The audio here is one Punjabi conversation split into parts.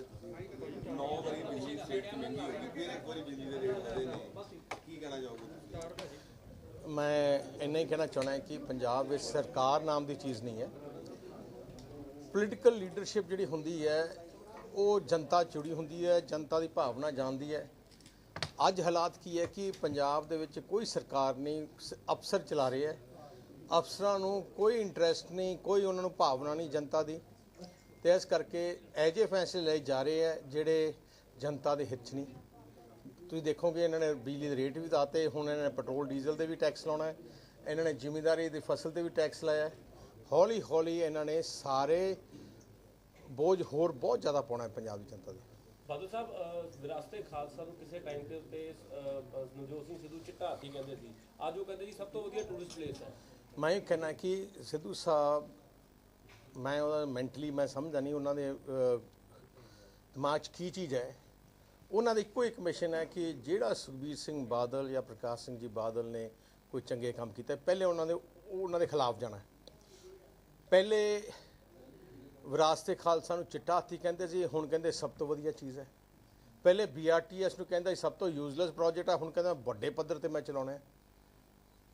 9 ਵਾਰੀ ਬਿਜਲੀ ਸਟੇਟ ਮਹਿੰਗੀ ਹੋ ਗਈ ਫਿਰ ਇੱਕ ਵਾਰੀ ਬਿਜਲੀ ਦੇ ਰੇਟ ਵਧੇ ਨੇ। ਕੀ ਕਹਿਣਾ ਚਾਹੋਗੇ ਤੁਸੀਂ? ਮੈਂ ਇੰਨਾ ਹੀ ਕਹਿਣਾ ਚਾਹਣਾ ਕਿ ਪੰਜਾਬ ਵਿੱਚ ਸਰਕਾਰ ਨਾਮ ਦੀ ਚੀਜ਼ ਨਹੀਂ ਹੈ। ਪੋਲੀਟੀਕਲ ਲੀਡਰਸ਼ਿਪ ਜਿਹੜੀ ਹੁੰਦੀ ਹੈ, ਉਹ ਜਨਤਾ ਜੁੜੀ ਹੁੰਦੀ ਹੈ, ਜਨਤਾ ਦੀ ਭਾਵਨਾ ਜਾਣਦੀ ਹੈ। ਅੱਜ ਹਾਲਾਤ ਕੀ ਹੈ ਕਿ ਪੰਜਾਬ ਦੇ ਵਿੱਚ ਕੋਈ ਸਰਕਾਰ ਨਹੀਂ, ਸ- ਅਫਸਰ ਚਲਾ ਰਹੇ ਹੈ। ਅਫਸਰਾਂ ਨੂੰ ਕੋਈ ਇੰਟਰਸਟ ਨਹੀਂ, ਕੋਈ ਉਹਨਾਂ ਨੂੰ ਭਾਵਨਾ ਨਹੀਂ ਜਨਤਾ ਦੀ। ਤੇ ਇਸ ਕਰਕੇ ਐਜੇ ਫੈਸਲੇ ਲਏ ਜਾ ਰਹੇ ਹੈ ਜਿਹੜੇ ਜਨਤਾ ਦੇ ਹਿੱਤ 'ਚ ਨਹੀਂ। ਤੁਸੀਂ ਦੇਖੋਗੇ ਇਹਨਾਂ ਨੇ ਬਿਜਲੀ ਦੇ ਰੇਟ ਵੀ ਦਾਤੇ ਹੁਣ ਇਹਨਾਂ ਨੇ ਪੈਟਰੋਲ ਡੀਜ਼ਲ ਦੇ ਵੀ ਟੈਕਸ ਲਾਉਣਾ ਹੈ ਇਹਨਾਂ ਨੇ ਜ਼ਿਮੀਂਦਾਰੀ ਦੀ ਫਸਲ ਤੇ ਵੀ ਟੈਕਸ ਲਾਇਆ ਹੌਲੀ ਹੌਲੀ ਇਹਨਾਂ ਨੇ ਸਾਰੇ ਬੋਝ ਹੋਰ ਬਹੁਤ ਜ਼ਿਆਦਾ ਪਾਉਣਾ ਹੈ ਪੰਜਾਬ ਦੀ ਜਨਤਾ ਦੇ। ਬਾਦਲ ਸਾਹਿਬ ਵਿਰਾਸਤੇ ਖਾਲਸਾ ਨੂੰ ਕਿਸੇ ਟਾਈਮ ਦੇ ਉੱਤੇ ਨਵਜੋਤ ਸਿੰਘ ਸਿੱਧੂ ਚਿੱਟਾ ਹਾਥੀ ਕਹਿੰਦੇ ਸੀ। ਅੱਜ ਉਹ ਕਹਿੰਦੇ ਜੀ ਸਭ ਤੋਂ ਵਧੀਆ ਟੂਰਿਸਟ ਪਲੇਸ ਹੈ। ਮੈਂ ਕਹਿਣਾ ਕਿ ਸਿੱਧੂ ਸਾਹਿਬ ਮੈਂ ਉਹਦਾ ਮੈਂਟਲੀ ਮੈਂ ਸਮਝਦਾ ਨਹੀਂ, ਉਹਨਾਂ ਦੇ ਦਿਮਾਗ 'ਚ ਕੀ ਚੀਜ਼ ਹੈ। ਉਹਨਾਂ ਦਾ ਇੱਕੋ ਇੱਕ ਮਿਸ਼ਨ ਹੈ ਕਿ ਜਿਹੜਾ ਸੁਖਬੀਰ ਸਿੰਘ ਬਾਦਲ ਜਾਂ ਪ੍ਰਕਾਸ਼ ਸਿੰਘ ਜੀ ਬਾਦਲ ਨੇ ਕੋਈ ਚੰਗੇ ਕੰਮ ਕੀਤੇ, ਪਹਿਲੇ ਉਹਨਾਂ ਦੇ ਉਹ ਉਹਨਾਂ ਦੇ ਖਿਲਾਫ ਜਾਣਾ। ਪਹਿਲੇ ਵਿਰਾਸਤੇ ਖਾਲਸਾ ਨੂੰ ਚਿੱਟਾ ਹਾਥੀ ਕਹਿੰਦੇ ਸੀ, ਹੁਣ ਕਹਿੰਦੇ ਸਭ ਤੋਂ ਵਧੀਆ ਚੀਜ਼ ਹੈ। ਪਹਿਲੇ ਬੀਆਰਟੀਐਸ ਨੂੰ ਕਹਿੰਦਾ ਸਭ ਤੋਂ ਯੂਜ਼ਲੈਸ ਪ੍ਰੋਜੈਕਟ ਆ, ਹੁਣ ਕਹਿੰਦਾ ਵੱਡੇ ਪੱਧਰ ਤੇ ਮੈਂ ਚਲਾਉਣਾ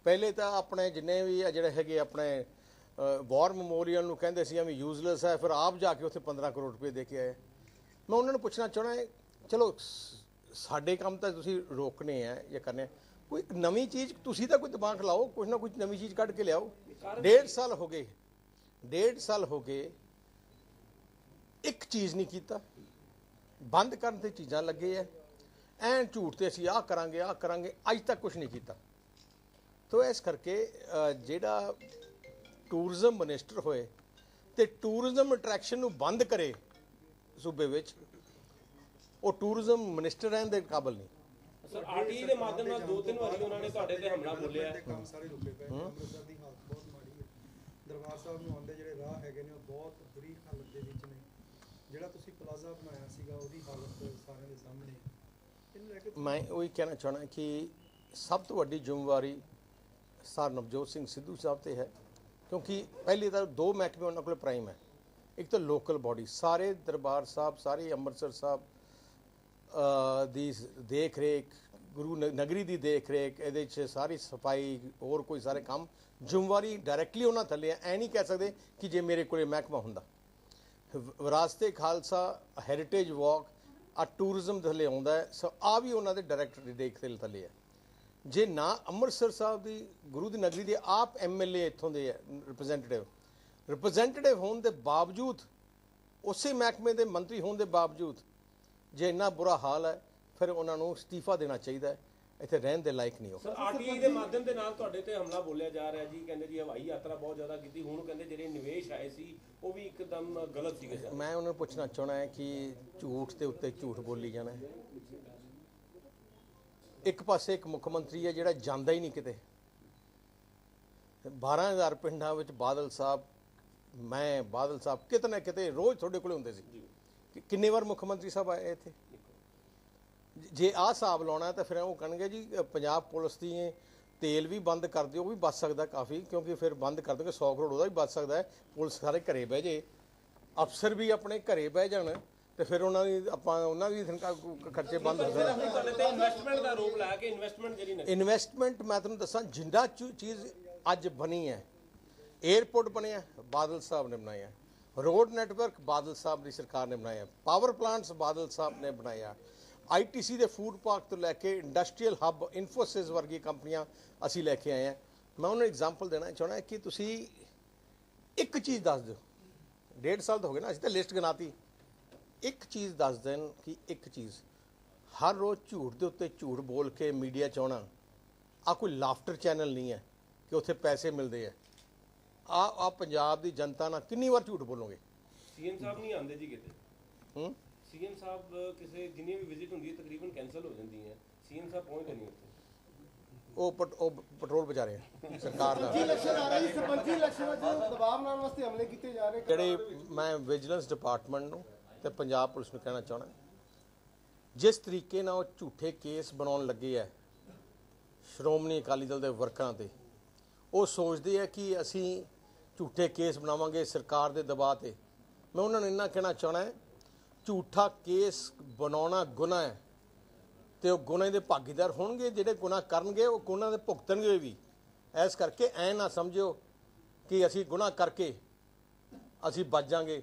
ਪਹਿਲੇ ਤਾਂ ਆਪਣੇ ਜਿੰਨੇ ਵੀ ਜਿਹੜੇ ਹੈਗੇ ਆਪਣੇ ਵਾਰ ਮੈਮੋਰੀਅਲ ਨੂੰ ਕਹਿੰਦੇ ਸੀ ਐਵੇਂ ਯੂਜ਼ਲੈਸ ਹੈ, ਫਿਰ ਆਪ ਜਾ ਕੇ ਉੱਥੇ 15 ਕਰੋੜ ਰੁਪਏ ਦੇ ਕੇ ਆਏ। ਮੈਂ ਉਹਨਾਂ ਨੂੰ ਪੁੱਛਣਾ ਚਾਹਣਾ ਚਲੋ, ਸ- ਸਾਡੇ ਕੰਮ ਤਾਂ ਤੁਸੀਂ ਰੋਕਣੇ ਆ ਜਾਂ ਕਰਨੇ ਕੋਈ ਨਵੀਂ ਚੀਜ਼, ਤੁਸੀਂ ਤਾਂ ਕੋਈ ਦਿਮਾਗ ਲਾਓ ਕੁਝ ਨਾ ਕੁਝ ਨਵੀਂ ਚੀਜ਼ ਕੱਢ ਕੇ ਲਿਆਓ। ਡੇਢ ਸਾਲ ਹੋ ਗਏ, ਡੇਢ ਸਾਲ ਹੋ ਗਏ, ਇੱਕ ਚੀਜ਼ ਨਹੀਂ ਕੀਤਾ। ਬੰਦ ਕਰਨ ਤੇ ਚੀਜ਼ਾਂ ਲੱਗੇ ਐ ਐਂ ਝੂਠ ਤੇ ਅਸੀਂ ਆਹ ਕਰਾਂਗੇ ਆਹ ਕਰਾਂਗੇ, ਅੱਜ ਤੱਕ ਕੁਝ ਨਹੀਂ ਕੀਤਾ। ਤੋ ਇਸ ਕਰਕੇ ਜਿਹੜਾ ਟੂਰਿਜ਼ਮ ਮਿਨਿਸਟਰ ਹੋਏ ਤੇ ਟੂਰਿਜ਼ਮ ਅਟਰੈਕਸ਼ਨ ਨੂੰ ਬੰਦ ਕਰੇ ਸੂਬੇ ਵਿੱਚ ਉਹ ਟੂਰਿਜ਼ਮ ਮਿਨਿਸਟਰ ਰਹਿਣ ਦੇ ਕਾਬਲ ਨਹੀਂ। ਸਰ ਆਰਟੀਆਈ ਦੇ ਮਾਧਿਅਮ ਨਾਲ ਦੋ ਤਿੰਨ ਵਾਰੀ ਉਹਨਾਂ ਨੇ ਤੁਹਾਡੇ ਤੇ ਹਮਲਾ ਬੋਲਿਆ। ਕੰਮ ਸਾਰੇ ਰੁਕੇ ਪਏ ਅੰਮ੍ਰਿਤਸਰ ਦੀ ਹਾਲਤ ਬਹੁਤ ਮਾੜੀ ਹੈ। ਦਰਬਾਰ ਸਾਹਿਬ ਨੂੰ ਆਉਂਦੇ ਜਿਹੜੇ ਰਾਹ ਹੈਗੇ ਨੇ ਉਹ ਬਹੁਤ ਬੁਰੀ ਹਾਲਤ ਦੇ ਵਿੱਚ ਨੇ। ਜਿਹੜਾ ਤੁਸੀਂ ਪਲਾਜ਼ਾ ਬਣਾਇਆ ਸੀਗਾ ਉਹਦੀ ਹਾਲਤ ਸਾਰਿਆਂ ਦੇ ਸਾਹਮਣੇ ਮੈਂ ਉਹੀ ਕਹਿਣਾ ਚਾਹਣਾ ਕਿ ਸਭ ਤੋਂ ਵੱਡੀ ਜ਼ਿੰਮੇਵਾਰੀ ਸਰ ਨਵਜੋਤ ਸਿੰਘ ਸਿੱਧੂ ਸਾਹਿਬ ਤੇ ਹੈ। ਕਿਉਂਕਿ ਪਹਿਲੀ ਤਾਂ ਦੋ ਮਹਿਕਮੇ ਉਹਨਾਂ ਕੋਲ ਪ੍ਰਾਈਮ ਹੈ। ਇੱਕ ਤਾਂ ਲੋਕਲ ਬਾਡੀ ਸਾਰੇ ਦਰਬਾਰ ਸਾਹਿਬ, ਸਾਰੇ ਅੰਮ੍ਰਿਤਸਰ ਸਾਹਿਬ ਦੀ ਦੇਖ ਰੇਖ ਗੁਰੂ ਨ- ਨਗਰੀ ਦੀ ਦੇਖ ਰੇਖ ਇਹਦੇ 'ਚ ਸਾਰੀ ਸਫ਼ਾਈ, ਹੋਰ ਕੋਈ ਸਾਰੇ ਕੰਮ ਜ਼ਿੰਮੇਵਾਰੀ ਡਾਇਰੈਕਟਲੀ ਉਹਨਾਂ ਥੱਲੇ ਹੈ। ਐ ਨਹੀਂ ਕਹਿ ਸਕਦੇ ਕਿ ਜੇ ਮੇਰੇ ਕੋਲੇ ਮਹਿਕਮਾ ਹੁੰਦਾ। ਵਿਰਾਸਤੇ ਖਾਲਸਾ ਹੈਰੀਟੇਜ ਵਾਕ ਆ ਟੂਰਿਜ਼ਮ ਥੱਲੇ ਆਉਂਦਾ ਹੈ। ਸੋ ਆ ਵੀ ਉਹਨਾਂ ਦੇ ਡਾਇਰੈਕਟ ਦੇਖ ਥੱਲੇ ਹੈ। ਜੇ ਨਾ ਅੰਮ੍ਰਿਤਸਰ ਸਾਹਿਬ ਦੀ ਗੁਰੂ ਦੀ ਨਗਰੀ ਦੇ ਆਪ ਐਮਐਲਏ ਇੱਥੋਂ ਦੇ ਰਿਪਰੈਜ਼ੈਂਟੇਟਿਵ ਰਿਪਰੈਜ਼ੈਂਟੇਟਿਵ ਹੋਣ ਦੇ ਬਾਵਜੂਦ ਉਸੇ ਮਹਿਕਮੇ ਦੇ ਮੰਤਰੀ ਹੋਣ ਦੇ ਬਾਵਜੂਦ ਜੇ ਇੰਨਾ ਬੁਰਾ ਹਾਲ ਹੈ ਫਿਰ ਉਹਨਾਂ ਨੂੰ ਅਸਤੀਫਾ ਦੇਣਾ ਚਾਹੀਦਾ ਹੈ। ਇੱਥੇ ਰਹਿਣ ਦੇ ਲਾਇਕ ਨਹੀਂ ਹੋ ਸਰ ਆਰਟੀਆਈ ਦੇ ਮਾਧਿਅਮ ਦੇ ਨਾਲ ਤੁਹਾਡੇ ਤੇ ਹਮਲਾ ਬੋਲਿਆ ਜਾ ਰਿਹਾ ਜੀ ਕਹਿੰਦੇ ਜੀ ਹਵਾਈ ਯਾਤਰਾ ਬਹੁਤ ਜ਼ਿਆਦਾ ਕੀਤੀ ਹੁਣ ਕਹਿੰਦੇ ਜਿਹੜੇ ਨਿਵੇਸ਼ ਆਏ ਸੀ ਉਹ ਵੀ ਇੱਕਦਮ ਗਲਤ ਸੀਗੇ ਸਰ। ਮੈਂ ਉਹਨਾਂ ਨੂੰ ਪੁੱਛਣਾ ਚਾਹਣਾ ਹੈ ਕਿ ਝੂਠ ਦੇ ਉੱਤੇ ਝੂਠ ਬੋਲੀ ਜਾਣਾ ਹੈ। ਇੱਕ ਪਾਸੇ ਇੱਕ ਮੁੱਖ ਮੰਤਰੀ ਹੈ ਜਿਹੜਾ ਜਾਂਦਾ ਹੀ ਨਹੀਂ ਕਿਤੇ। 12000 ਪਿੰਡਾਂ ਵਿੱਚ ਬਾਦਲ ਸਾਹਿਬ ਮੈਂ ਬਾਦਲ ਸਾਹਿਬ ਕਿਤੇ ਨਾ ਕਿਤੇ ਰੋਜ਼ ਤੁਹਾਡੇ ਕੋਲੇ ਹੁੰਦੇ ਸੀ। ਕਿ ਕਿੰਨੇ ਵਾਰ ਮੁੱਖ ਮੰਤਰੀ ਸਾਹਿਬ ਆਏ ਇੱਥੇ? ਜੇ ਆਹ ਹਿਸਾਬ ਲਾਉਣਾ ਤਾਂ ਫਿਰ ਉਹ ਕਹਿਣਗੇ ਜੀ ਪੰਜਾਬ ਪੁਲਿਸ ਦੀ ਤੇਲ ਵੀ ਬੰਦ ਕਰ ਦਿਓ ਉਹ ਵੀ ਬਚ ਸਕਦਾ ਕਾਫੀ ਕਿਉਂਕਿ ਫਿਰ ਬੰਦ ਕਰ ਦੋਗੇ 100 ਕਰੋੜ ਉਹਦਾ ਵੀ ਬਚ ਸਕਦਾ ਹੈ। ਪੁਲਿਸ ਸਾਰੇ ਘਰੇ ਬਹਿ ਜੇ। ਅਫਸਰ ਵੀ ਆਪਣੇ ਘਰੇ ਬਹਿ ਜਾਣ। ਤੇ ਫਿਰ ਉਹਨਾਂ ਦੀ ਆਪਾਂ ਉਹਨਾਂ ਦੀ ਤਨਖਾਹ- ਖਰਚੇ ਬੰਦ ਹੋ ਜਾਣ। ਹੁਣ ਤੁਹਾਡੇ ਤੇ ਇਨਵੈਸਟਮੈਂਟ ਦਾ ਆਰੋਪ ਲਾਇਆ ਕਿ ਇਨਵੈਸਟਮੈਂਟ ਜਿਹੜੀ ਨਹੀਂ ਇਨਵੈਸਟਮੈਂਟ ਮੈਂ ਤੁਹਾਨੂੰ ਦੱਸਾਂ ਜਿੰਦਾ ਚੀਜ਼ ਅੱਜ ਬਣੀ ਹੈ 에어ਪੋਰਟ ਬਣਿਆ ਬਾਦਲ ਸਾਹਿਬ ਨੇ ਬਣਾਇਆ। ਰੋਡ ਨੈਟਵਰਕ ਬਾਦਲ ਸਾਹਿਬ ਦੀ ਸਰਕਾਰ ਨੇ ਬਣਾਇਆ। ਪਾਵਰ ਪਲਾਂਟਸ ਬਾਦਲ ਸਾਹਿਬ ਨੇ ਬਣਾਇਆ। ਆਈਟੀਸੀ ਦੇ ਫੂਡ ਪਾਰਕ ਤੋਂ ਲੈ ਕੇ ਇੰਡਸਟਰੀਅਲ ਹੱਬ ਇਨਫੋਸਿਸ ਵਰਗੀ ਕੰਪਨੀਆਂ ਅਸੀਂ ਲੈ ਕੇ ਆਏ ਹਾਂ। ਮੈਂ ਉਹਨਾਂ ਨੂੰ ਐਗਜ਼ਾਮਪਲ ਦੇਣਾ ਚਾਹਣਾ ਕਿ ਤੁਸੀਂ ਇੱਕ ਚੀਜ਼ ਦੱਸ ਦਿਓ। ਡੇਢ ਸਾਲ ਤਾਂ ਹੋ ਗਏ ਨਾ ਅਸੀਂ ਤਾਂ ਲਿਸਟ ਗਨਾਤੀ ਇੱਕ ਚੀਜ਼ ਦੱਸ ਦੇਣ ਕਿ ਇੱਕ ਚੀਜ਼ ਹਰ ਰੋਜ਼ ਝੂਠ ਦੇ ਉੱਤੇ ਝੂਠ ਬੋਲ ਕੇ ਮੀਡੀਆ ਚ ਆਉਣਾ ਆ ਕੋਈ ਲਾਫਟਰ ਚੈਨਲ ਨਹੀਂ ਹੈ ਕਿ ਉੱਥੇ ਪੈਸੇ ਮਿਲਦੇ ਆ ਆ ਆ ਪੰਜਾਬ ਦੀ ਜਨਤਾ ਨਾਲ ਕਿੰਨੀ ਵਾਰ ਝੂਠ ਬੋਲੋਗੇ? ਸੀਐਮ ਸਾਹਿਬ ਨਹੀਂ ਆਉਂਦੇ ਜੀ ਕਿਤੇ। ਹੂੰ? ਸੀਐਮ ਸਾਹਿਬ ਕਿਸੇ ਜਿੰਨੀ ਵੀ ਵਿਜ਼ਿਟ ਹੁੰਦੀ ਹੈ ਤਕਰੀਬਨ ਕੈਨਸਲ ਹੋ ਜਾਂਦੀ ਹੈ। ਸੀਐਮ ਸਾਹਿਬ ਪਹੁੰਚਦੇ ਨਹੀਂ ਉੱਥੇ। ਉਹ ਉਹ ਪੈਟਰੋਲ ਬਚਾ ਰਹੇ ਆ ਸਰਕਾਰ ਦਾ। ਇਲੈਕਸ਼ਨ ਆ ਰਹੀ ਸਰਪੰਚੀ ਇਲੈਕਸ਼ਨਾਂ 'ਚ ਦਬਾਅ ਬਣਾਉਣ ਵਾਸਤੇ ਹਮਲੇ ਕੀਤੇ ਜਾ ਰਹੇ ਜਿਹੜੇ ਮੈਂ ਵਿਜੀਲੈਂਸ ਡਿਪਾਰਟਮੈਂਟ ਨੂੰ ਤੇ ਪੰਜਾਬ ਪੁਲਿਸ ਨੂੰ ਕਹਿਣਾ ਚਾਹਣਾ ਜਿਸ ਤਰੀਕੇ ਨਾਲ ਉਹ ਝੂਠੇ ਕੇਸ ਬਣਾਉਣ ਲੱਗੇ ਆ ਸ਼੍ਰੋਮਣੀ ਅਕਾਲੀ ਦਲ ਦੇ ਵਰਕਰਾਂ ਤੇ, ਉਹ ਸੋਚਦੇ ਆ ਕਿ ਅਸੀਂ ਝੂਠੇ ਕੇਸ ਬਣਾਵਾਂਗੇ ਸਰਕਾਰ ਦੇ ਦਬਾਅ ਤੇ। ਮੈਂ ਉਹਨਾਂ ਨੂੰ ਇੰਨਾ ਕਹਿਣਾ ਚਾਹਣਾ ਝੂਠਾ ਕੇਸ ਬਣਾਉਣਾ ਗੁਨਾਹ ਹੈ ਤੇ ਉਹ ਗੁਨਾਹ ਦੇ ਭਾਗੀਦਾਰ ਹੋਣਗੇ, ਜਿਹੜੇ ਗੁਨਾਹ ਕਰਨਗੇ, ਉਹ ਗੁਨਾਹ ਦੇ ਭੁਗਤਣਗੇ ਵੀ। ਐਸ ਕਰਕੇ ਐ ਨਾ ਸਮਝਿਓ ਕਿ ਅਸੀਂ ਗੁਨਾਹ ਕਰਕੇ ਅਸੀਂ ਬਚ ਜਾਾਂਗੇ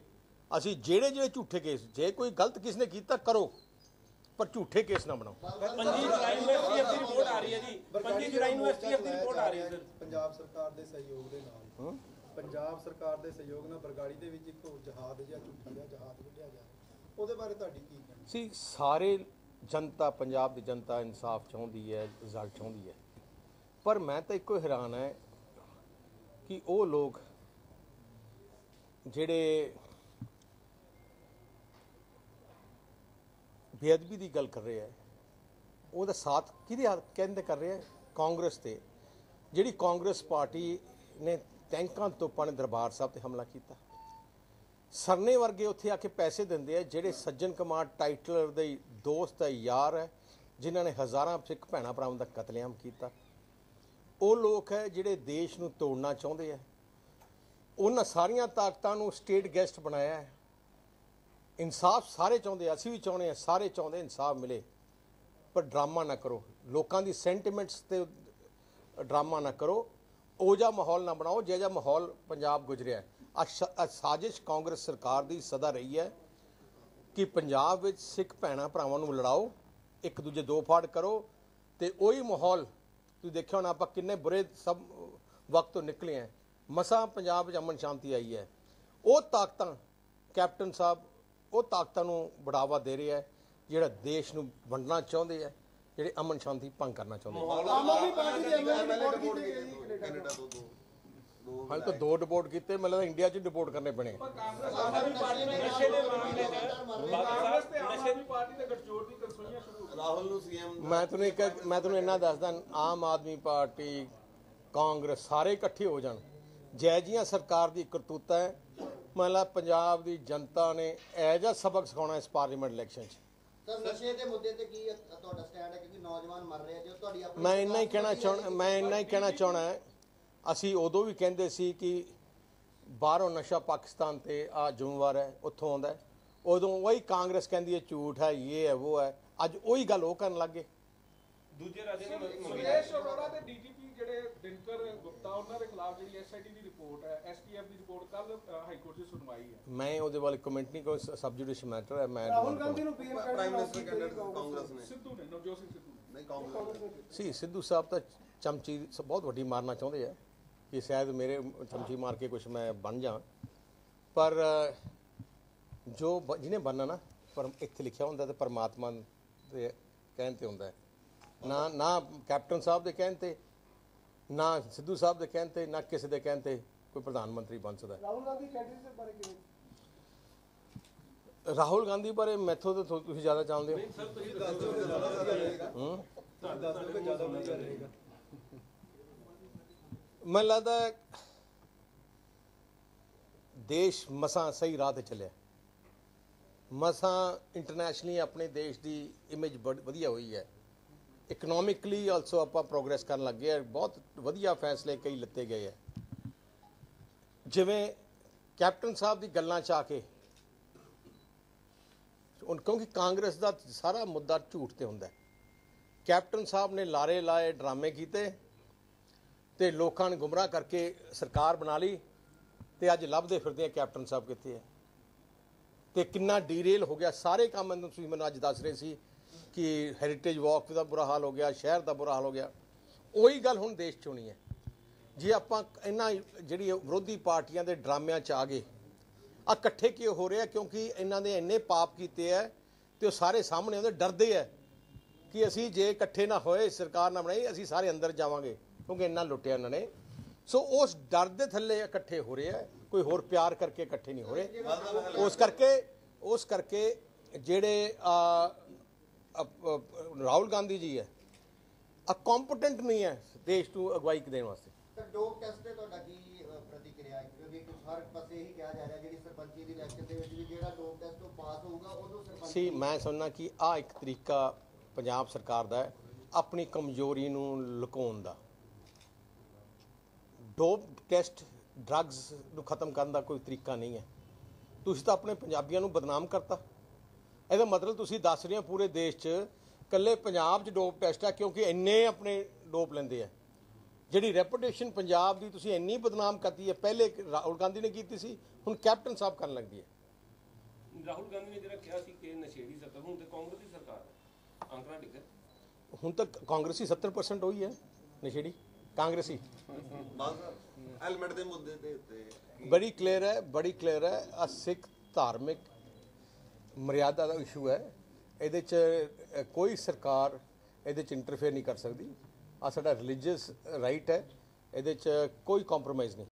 ਅਸੀਂ ਜਿਹੜੇ ਜਿਹੜੇ ਝੂਠੇ ਕੇਸ ਜੇ ਕੋਈ ਗਲਤ ਕਿਸ ਨੇ ਕੀਤਾ ਕਰੋ। ਪਰ ਝੂਠੇ ਕੇਸ ਨਾ ਬਣਾਓ। ਪੰਜੀ ਜੁਲਾਈ ਯੂਨੀਵਰਸਿਟੀ ਦੀ ਰਿਪੋਰਟ ਆ ਰਹੀ ਹੈ ਜੀ। ਪੰਜੀ ਜੁਲਾਈ ਯੂਨੀਵਰਸਿਟੀ ਦੀ ਰਿਪੋਰਟ ਆ ਰਹੀ ਹੈ ਸਰ। ਪੰਜਾਬ ਸਰਕਾਰ ਦੇ ਸਹਿਯੋਗ ਦੇ ਨਾਲ। ਪੰਜਾਬ ਸਰਕਾਰ ਦੇ ਸਹਿਯੋਗ ਨਾਲ ਬਰਗਾੜੀ ਦੇ ਵਿੱਚ ਇੱਕ ਜਹਾਜ਼ ਜਿਹਾ ਝੂਠਾ ਜਿਹਾ ਜਹਾਜ਼ ਵਿੱਢਿਆ ਜਾ ਰਿਹਾ। ਉਹਦੇ ਬਾਰੇ ਤੁਹਾਡੀ ਕੀ ਕਹਿਣਾ ਸੀ ਸਾਰੇ ਜਨਤਾ ਪੰਜਾਬ ਦੀ ਜਨਤਾ ਇਨਸਾਫ ਚਾਹੁੰਦੀ ਹੈ ਰਿਜ਼ਲਟ ਚਾਹੁੰਦੀ ਹੈ। ਪਰ ਮੈਂ ਤਾਂ ਇੱਕੋ ਹੈਰਾਨ ਹੈ ਕਿ ਉਹ ਲੋਕ ਜਿਹੜੇ ਬੇਅਦਬੀ ਦੀ ਗੱਲ ਕਰ ਰਿਹਾ ਹੈ। ਉਹਦਾ ਸਾਥ ਕਿਹਦੇ ਹੱਥ ਕਹਿੰਦੇ ਕਰ ਰਿਹਾ ਕਾਂਗਰਸ ਤੇ। ਜਿਹੜੀ ਕਾਂਗਰਸ ਪਾਰਟੀ ਨੇ ਟੈਂਕਾਂ ਤੋਪਾਂ ਨੇ ਦਰਬਾਰ ਸਾਹਿਬ ਤੇ ਹਮਲਾ ਕੀਤਾ। ਸਰਨੇ ਵਰਗੇ ਉੱਥੇ ਆ ਕੇ ਪੈਸੇ ਦਿੰਦੇ ਆ, ਜਿਹੜੇ ਸੱਜਣ ਕੁਮਾਰ ਟਾਈਟਲਰ ਦੇ ਦੋਸਤ ਹੈ ਯਾਰ ਹੈ, ਜਿਨ੍ਹਾਂ ਨੇ ਹਜ਼ਾਰਾਂ ਸਿੱਖ ਭੈਣਾਂ ਭਰਾਵਾਂ ਦਾ ਕਤਲੇਆਮ ਕੀਤਾ। ਉਹ ਲੋਕ ਹੈ ਜਿਹੜੇ ਦੇਸ਼ ਨੂੰ ਤੋੜਨਾ ਚਾਹੁੰਦੇ ਆ। ਉਹਨਾਂ ਸਾਰੀਆਂ ਤਾਕਤਾਂ ਨੂੰ ਸਟੇਟ ਗੈਸਟ ਬਣਾਇਆ ਹੈ। ਇਨਸਾਫ ਸਾਰੇ ਚਾਹੁੰਦੇ ਅਸੀਂ ਵੀ ਚਾਹੁੰਦੇ ਆ, ਸਾਰੇ ਚਾਹੁੰਦੇ ਇਨਸਾਫ ਮਿਲੇ। ਪਰ ਡਰਾਮਾ ਨਾ ਕਰੋ। ਲੋਕਾਂ ਦੀ ਸੈਂਟੀਮੈਂਟਸ ਤੇ ਡਰਾਮਾ ਨਾ ਕਰੋ। ਉਹ ਜਿਹਾ ਮਾਹੌਲ ਨਾ ਬਣਾਓ ਜਿਹੜਾ ਮਾਹੌਲ ਪੰਜਾਬ ਗੁਜ਼ਰਿਆ ਹੈ। ਸਾਜ਼ਿਸ਼ ਕਾਂਗਰਸ ਸਰਕਾਰ ਦੀ ਸਦਾ ਰਹੀ ਹੈ ਕਿ ਪੰਜਾਬ ਵਿੱਚ ਸਿੱਖ ਭੈਣਾਂ ਭਰਾਵਾਂ ਨੂੰ ਲੜਾਓ, ਇੱਕ ਦੂਜੇ ਦੋ ਫਾੜ ਕਰੋ ਤੇ ਉਹੀ ਮਾਹੌਲ, ਤੁਸੀਂ ਦੇਖਿਆ ਹੋਣਾ ਆਪਾਂ ਕਿੰਨੇ ਬੁਰੇ ਸਭ ਵਕਤ ਤੋਂ ਨਿਕਲੇ ਆ। ਮਸਾਂ ਪੰਜਾਬ ਵਿੱਚ ਅਮਨ ਸ਼ਾਂਤੀ ਆਈ ਹੈ। ਉਹ ਤਾਕਤਾਂ, ਕੈਪਟਨ ਸਾਹਿਬ ਉਹ ਤਾਕਤਾਂ ਨੂੰ ਬੜਾਵਾ ਦੇ ਰਿਹਾ ਹੈ ਜਿਹੜਾ ਦੇਸ਼ ਨੂੰ ਵੰਡਣਾ ਚਾਹੁੰਦੇ ਆ ਜਿਹੜੇ ਅਮਨ ਸ਼ਾਂਤੀ ਭੰਗ ਕਰਨਾ ਚਾਹੁੰਦੇ ਆ ਆਮ ਆਦਮੀ ਪਾਰਟੀ ਦੇ ਐਮਐਲਏ ਰਿਪੋਰਟ ਕੀਤੀ ਗਈ ਜੀ ਕੈਨੇਡਾ ਤੋਂ ਦੋ ਦੋ ਹਾਲੇ ਤਾਂ ਦੋ ਡਿਪੋਰਟ ਕੀਤੇ ਮੈਨੂੰ ਲੱਗਦਾ ਇੰਡੀਆ 'ਚ ਡਿਪੋਰਟ ਕਰਨੇ ਪੈਣੇ। ਨਸ਼ੇ ਦੇ ਮਾਮਲੇ 'ਚ ਕਾਂਗਰਸ ਤੇ ਆਮ ਆਦਮੀ ਰਾਹੁਲ ਨੂੰ ਸੀਐਮ ਮੈਂ ਤੁਹਾਨੂੰ ਇੱਕ ਮੈਂ ਤੁਹਾਨੂੰ ਇੰਨਾ ਦੱਸਦਾ ਆਮ ਆਦਮੀ ਪਾਰਟੀ ਕਾਂਗਰਸ ਸਾਰੇ ਇਕੱਠੇ ਹੋ ਜਾਣ। ਜੈ ਜੀਆਂ ਸਰਕਾਰ ਦੀ ਕਰਤੂਤਾ ਹੈ ਮਤਲਬ ਪੰਜਾਬ ਦੀ ਜਨਤਾ ਨੇ ਇਹ ਜਿਹਾ ਸਬਕ ਸਿਖਾਉਣਾ ਇਸ ਪਾਰਲੀਮੈਂਟ ਇਲੈਕਸ਼ਨ 'ਚ। ਸਰ ਨਸ਼ੇ ਦੇ ਮੁੱਦੇ ਤੇ ਕੀ ਤੁਹਾਡਾ ਸਟੈਂਡ ਹੈ? ਕਿਉਂਕਿ ਨੌਜਵਾਨ ਮਰ ਰਹੇ ਆ ਜੋ ਤੁਹਾਡੀ ਆਪਣੀ ਮੈਂ ਇੰਨਾ ਹੀ ਕਹਿਣਾ ਚਾਹਣਾ ਮੈਂ ਇੰਨਾ ਹੀ ਕਹਿਣਾ ਚਾਹਣਾ ਅਸੀਂ ਉਦੋਂ ਵੀ ਕਹਿੰਦੇ ਸੀ ਕਿ ਬਾਹਰੋਂ ਨਸ਼ਾ ਪਾਕਿਸਤਾਨ ਤੇ ਆ ਜ਼ਿੰਮੇਵਾਰ ਹੈ ਉੱਥੋਂ ਆਉਂਦਾ। ਉਦੋਂ ਉਹੀ ਕਾਂਗਰਸ ਕਹਿੰਦੀ ਹੈ ਝੂਠ ਹੈ ਇਹ ਹੈ ਉਹ ਹੈ। ਅੱਜ ਉਹੀ ਗੱਲ ਉਹ ਕਰਨ ਲੱਗੇ ਦੂਜੇ ਰਾਜੇ ਨੇ ਸੁਰੇਸ਼ ਅਰੋੜਾ ਤੇ ਜਿਹੜੇ ਦਿਨਕਰ ਗੁਪਤਾ ਉਹਨਾਂ ਦੇ ਖਿਲਾਫ ਜਿਹੜੀ ਐਸਆਈਟੀ ਦੀ ਰਿਪੋਰਟ ਹੈ ਐਸਟੀਐਫ ਦੀ ਰਿਪੋਰਟ ਕੱਲ ਹਾਈ ਕੋਰਟ 'ਚ ਸੁਣਵਾਈ ਹੈ। ਮੈਂ ਉਹਦੇ ਵੱਲ ਕਮੈਂਟ ਨਹੀਂ ਕੋਈ ਸਬਜੂਡੀਸ਼ ਮੈਟਰ ਹੈ ਮੈਂ ਰਾਹੁਲ ਗਾਂਧੀ ਨੂੰ PM prime minister candidate Congress ਨੇ। ਸਿੱਧੂ ਨੇ ਨਵਜੋਤ ਸਿੰਘ ਸਿੱਧੂ ਨੇ। ਨਹੀਂ ਕਾਂਗਰਸ ਨੇ। ਸੀ ਸਿੱਧੂ ਸਾਹਿਬ ਤਾਂ ਚਮਚੀ ਬਹੁਤ ਵੱਡੀ ਮਾਰਨਾ ਚਾਹੁੰਦੇ ਆ ਕਿ ਸ਼ਾਇਦ ਮੇਰੇ ਚਮਚੀ ਮਾਰ ਕੇ ਕੁਝ ਮੈਂ ਬਣ ਜਾ ਪਰ ਜੋ ਜਿਹਨੇ ਬਣਨਾ ਨਾ ਪਰ ਇੱਥੇ ਲਿਖਿਆ ਹੁੰਦਾ ਤੇ ਪਰਮਾਤਮਾ ਦੇ ਕਹਿਣ ਤੇ ਹੁੰਦਾ ਨਾ ਨਾ ਕੈਪਟਨ ਸਾਹਿਬ ਦੇ ਕਹਿਣ ਤੇ ਨਾ ਸਿੱਧੂ ਸਾਹਿਬ ਦੇ ਕਹਿਣ ਤੇ ਨਾ ਕਿਸੇ ਦੇ ਕਹਿਣ ਤੇ ਕੋਈ ਪ੍ਰਧਾਨ ਮੰਤਰੀ ਬਣ ਸਕਦਾ ਹੈ। ਰਾਹੁਲ ਗਾਂਧੀ ਕੈਂਡੀਡੇਟ ਬਾਰੇ ਕਿਵੇਂ? ਰਾਹੁਲ ਗਾਂਧੀ ਬਾਰੇ ਮੈਥੋਂ ਤਾਂ ਤੁਸੀਂ ਜ਼ਿਆਦਾ ਜਾਣਦੇ ਹੋ। ਹੂੰ? ਮੈਨੂੰ ਲੱਗਦਾ ਹੈ ਦੇਸ਼ ਮਸਾਂ ਸਹੀ ਰਾਹ ਤੇ ਚੱਲਿਆ। ਮਸਾਂ ਇੰਟਰਨੈਸ਼ਨਲੀ ਆਪਣੇ ਦੇਸ਼ ਦੀ ਇਮੇਜ ਵਧੀਆ ਹੋਈ ਹੈ। ਇਕਨੋਮਿਕਲੀ ਆਲਸੋ ਆਪਾਂ ਪ੍ਰੋਗਰੈਸ ਕਰਨ ਲੱਗੇ ਆ। ਬਹੁਤ ਵਧੀਆ ਫੈਸਲੇ ਕਈ ਲਿੱਤੇ ਗਏ ਆ। ਜਿਵੇਂ ਕੈਪਟਨ ਸਾਹਿਬ ਦੀ ਗੱਲਾਂ ਚ ਆ ਕੇ ਕਿਉਂਕਿ ਕਾਂਗਰਸ ਦਾ ਸਾਰਾ ਮੁੱਦਾ ਝੂਠ ਤੇ ਹੁੰਦਾ ਕੈਪਟਨ ਸਾਹਿਬ ਨੇ ਲਾਰੇ ਲਾਏ, ਡਰਾਮੇ ਕੀਤੇ ਤੇ ਲੋਕਾਂ ਨੂੰ ਗੁੰਮਰਾਹ ਕਰਕੇ ਸਰਕਾਰ ਬਣਾ ਲਈ ਤੇ ਅੱਜ ਲੱਭਦੇ ਫਿਰਦੇ ਆ ਕੈਪਟਨ ਸਾਹਿਬ ਕਿੱਥੇ ਹੈ ਤੇ ਕਿੰਨਾ ਡੀਰੇਲ ਹੋ ਗਿਆ। ਸਾਰੇ ਕੰਮ ਮੈਨੂੰ ਤੁਸੀਂ ਮੈਨੂੰ ਅੱਜ ਦੱਸ ਰਹੇ ਸੀ ਕਿ ਹੈਰੀਟੇਜ ਵਾਕ ਦਾ ਬੁਰਾ ਹਾਲ ਹੋ ਗਿਆ, ਸ਼ਹਿਰ ਦਾ ਬੁਰਾ ਹਾਲ ਹੋ ਗਿਆ। ਉਹੀ ਗੱਲ ਹੁਣ ਦੇਸ਼ 'ਚ ਹੋਣੀ ਹੈ। ਜੇ ਆਪਾਂ ਇਹਨਾਂ ਜਿਹੜੀ ਵਿਰੋਧੀ ਪਾਰਟੀਆਂ ਦੇ ਡਰਾਮਿਆਂ 'ਚ ਆ ਗਏ ਆ ਇਕੱਠੇ ਕਿਉਂ ਹੋ ਰਿਹਾ ਕਿਉਂਕਿ ਇਹਨਾਂ ਨੇ ਇੰਨੇ ਪਾਪ ਕੀਤੇ ਆ ਤੇ ਉਹ ਸਾਰੇ ਸਾਹਮਣੇ ਆਉਂਦੇ, ਡਰਦੇ ਆ ਕਿ ਅਸੀਂ ਜੇ ਇਕੱਠੇ ਨਾ ਹੋਏ, ਸਰਕਾਰ ਨਾ ਬਣਾਈ, ਅਸੀਂ ਸਾਰੇ ਅੰਦਰ ਜਾਵਾਂਗੇ, ਕਿਉਂਕਿ ਇੰਨਾ ਲੁੱਟਿਆ ਇਹਨਾਂ ਨੇ। ਸੋ ਉਸ ਡਰ ਦੇ ਥੱਲੇ ਇਕੱਠੇ ਹੋ ਰਹੇ ਆ, ਕੋਈ ਹੋਰ ਪਿਆਰ ਕਰਕੇ ਇਕੱਠੇ ਨਹੀਂ ਹੋ ਰਹੇ। ਉਸ ਕਰਕੇ ਉਸ ਕਰਕੇ ਜਿਹੜੇ ਰਾਹੁਲ ਗਾਂਧੀ ਜੀ ਹੈ। ਆ ਕੰਪੀਟੈਂਟ ਨਹੀਂ ਹੈ ਦੇਸ਼ ਨੂੰ ਅਗਵਾਈ ਦੇਣ ਵਾਸਤੇ। ਸਰ ਡੋਪ ਟੈਸਟ ਤੇ ਤੁਹਾਡਾ ਕੀ ਪ੍ਰਤੀਕਿਰਿਆ ਹੈ? ਕਿਉਂਕਿ ਇੱਕ ਹਰ ਪਾਸੇ ਇਹੀ ਕਿਹਾ ਜਾ ਰਿਹਾ ਜਿਹੜੀ ਸਰਪੰਚੀ ਦੀ ਇਲੈਕਸ਼ਨ ਦੇ ਵਿੱਚ ਵੀ ਜਿਹੜਾ ਡੋਪ ਟੈਸਟ ਤੋਂ ਪਾਸ ਹੋਊਗਾ ਉਹਨੂੰ ਸਰਪੰਚ ਸੀ ਮੈਂ ਸਮਝਣਾ ਕਿ ਆ ਇੱਕ ਤਰੀਕਾ ਪੰਜਾਬ ਸਰਕਾਰ ਦਾ ਹੈ ਆਪਣੀ ਕਮਜ਼ੋਰੀ ਨੂੰ ਲੁਕਾਉਣ ਦਾ। ਡੋਪ ਟੈਸਟ ਡਰੱਗਸ ਨੂੰ ਖਤਮ ਕਰਨ ਦਾ ਕੋਈ ਤਰੀਕਾ ਨਹੀਂ ਹੈ। ਤੁਸੀਂ ਤਾਂ ਆਪਣੇ ਪੰਜਾਬੀਆਂ ਨੂੰ ਬਦਨਾਮ ਕਰਤਾ। ਇਹਦਾ ਮਤਲਬ ਤੁਸੀਂ ਦੱਸ ਰਹੇ ਹੋ ਪੂਰੇ ਦੇਸ਼ 'ਚ ਕੱਲੇ ਪੰਜਾਬ 'ਚ ਡੋਪ ਟੈਸਟ ਆ ਕਿਉਂਕਿ ਇੰਨੇ ਆਪਣੇ ਡੋਪ ਲੈਂਦੇ ਆ। ਜਿਹੜੀ ਰੈਪੂਟੇਸ਼ਨ ਪੰਜਾਬ ਦੀ ਤੁਸੀਂ ਇੰਨੀ ਬਦਨਾਮ ਕਰਤੀ ਹੈ ਪਹਿਲੇ ਰਾਹੁਲ ਗਾਂਧੀ ਨੇ ਕੀਤੀ ਸੀ ਹੁਣ ਕੈਪਟਨ ਸਾਹਿਬ ਕਰਨ ਲੱਗਦੀ ਹੈ ਰਾਹੁਲ ਗਾਂਧੀ ਨੇ ਜਿਹੜਾ ਕਿਹਾ ਸੀ ਕਿ ਨਸ਼ੇੜੀ ਸਰਕਾਰ ਹੁਣ ਤੇ ਕਾਂਗਰਸ ਦੀ ਸਰਕਾਰ ਹੈ। ਅੰਕੜਾ ਡਿੱਗਾ ਹੁਣ ਤੱਕ ਕਾਂਗਰਸੀ 70% ਹੋਈ ਹੈ ਨਸ਼ੇੜੀ ਕਾਂਗਰਸੀ। ਬਸ ਹੈਲਮਟ ਦੇ ਮੁੱਦੇ ਦੇ ਉੱਤੇ ਬੜੀ ਕਲੀਅਰ ਹੈ ਬੜੀ ਕਲੀਅਰ ਹੈ ਆ ਸਿੱਖ ਧਾਰਮਿਕ ਮਰਿਆਦਾ ਦਾ ਇਸ਼ੂ ਹੈ। ਇਹਦੇ ਚ ਕੋਈ ਸਰਕਾਰ ਇਹਦੇ ਚ ਇੰਟਰਫੇਅਰ ਨਹੀਂ ਕਰ ਸਕਦੀ। ਆ ਸਾਡਾ ਰਿਲੀਜੀਅਸ ਰਾਈਟ ਹੈ। ਇਹਦੇ ਚ ਕੋਈ ਕੰਪਰੋਮਾਈਜ਼ ਨਹੀਂ।